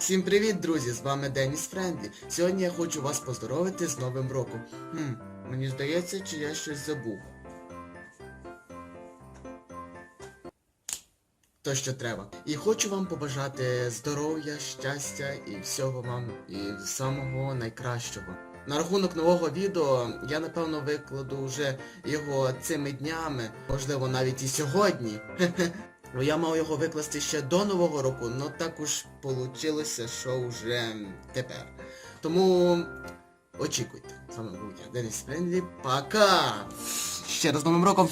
Всім привіт, друзі! З вами Деніс Френдлі. Сьогодні я хочу вас поздоровити з Новим роком. Хм, мені здається, чи я щось забув. То, що треба. І хочу вам побажати здоров'я, щастя і всього вам і самого найкращого. На рахунок нового відео я напевно викладу вже його цими днями, можливо навіть і сьогодні. Ну, я мав його викласти ще до Нового року, але так уж вийшло, що вже тепер. Тому очікуйте. З вами був я, Денис Френдлі. Пока! Ще раз з Новим роком!